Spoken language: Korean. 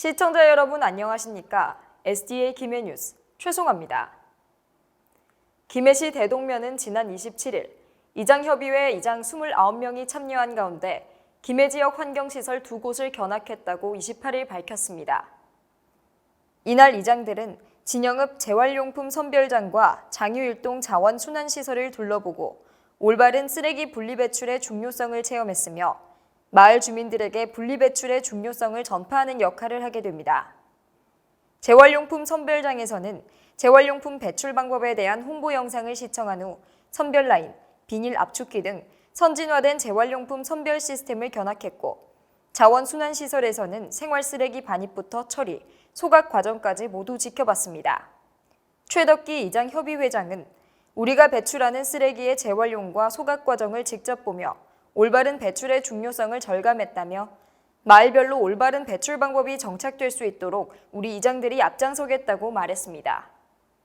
시청자 여러분 안녕하십니까? SDA 김해 뉴스 최송합니다. 김해시 대동면은 지난 27일 이장협의회 이장 29명이 참여한 가운데 김해 지역 환경시설 두 곳을 견학했다고 28일 밝혔습니다. 이날 이장들은 진영읍 재활용품 선별장과 장유일동 자원순환시설을 둘러보고 올바른 쓰레기 분리배출의 중요성을 체험했으며 마을 주민들에게 분리배출의 중요성을 전파하는 역할을 하게 됩니다. 재활용품 선별장에서는 재활용품 배출 방법에 대한 홍보 영상을 시청한 후 선별 라인, 비닐 압축기 등 선진화된 재활용품 선별 시스템을 견학했고 자원 순환 시설에서는 생활 쓰레기 반입부터 처리, 소각 과정까지 모두 지켜봤습니다. 최덕기 이장 협의회장은 우리가 배출하는 쓰레기의 재활용과 소각 과정을 직접 보며 올바른 배출의 중요성을 절감했다며 마을별로 올바른 배출 방법이 정착될 수 있도록 우리 이장들이 앞장서겠다고 말했습니다.